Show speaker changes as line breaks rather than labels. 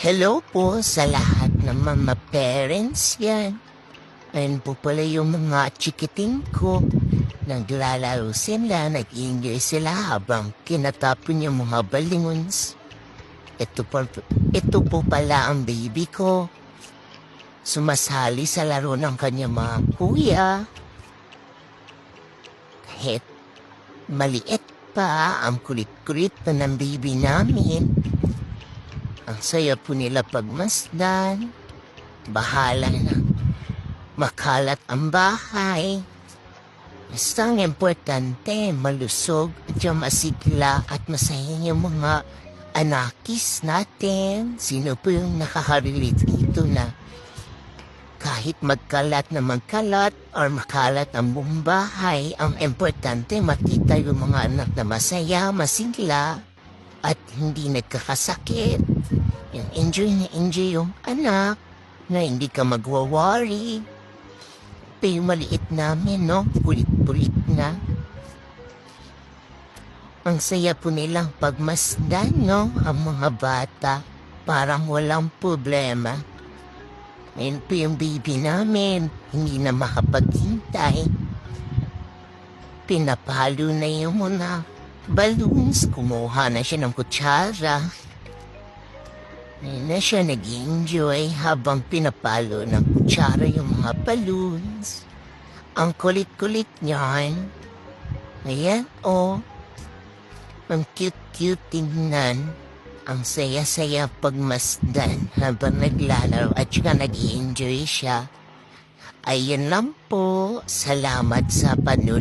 Hello po sa lahat ng mga parents yan. Ayun po pala yung mga chikiting ko. Naglalaro sila, nag-enjoy sila habang kinatapon yung mga balloons. Ito po, ito po pala ang baby ko. Sumasali sa laro ng kanyang mga kuya. Kahit maliit pa ang kulit-kulit pa ng baby namin. Ang saya po nila pagmasdan. Bahala na. Makalat ang bahay. Basta ang importante, malusog at masigla at masaya yung mga anakis natin. Sino po yung nakaka-relate dito na kahit magkalat na magkalat or makalat ang buong bahay, ang importante makita yung mga anak na masaya, masigla, at hindi nagkakasakit. Yung enjoy na enjoy yung anak na hindi ka magwa-worry. Pero yung maliit namin, no? Kulit-kulit na. Ang saya po nilang pagmasdan, no? Ang mga bata. Parang walang problema. Ayun po yung baby namin. Hindi na makapaghintay. Pinapalo na yung mga balloons. Kumuha na siya ng kutsara. Ayun na siya nag enjoy habang pinapalo ng kutsara yung mga balloons. Ang kulit-kulit niyan. Ayan, oh. Ang cute-cute tingnan. Ang saya-saya pagmasdan habang naglalaro at saka nag enjoy siya. Ayun lang po. Salamat sa panun.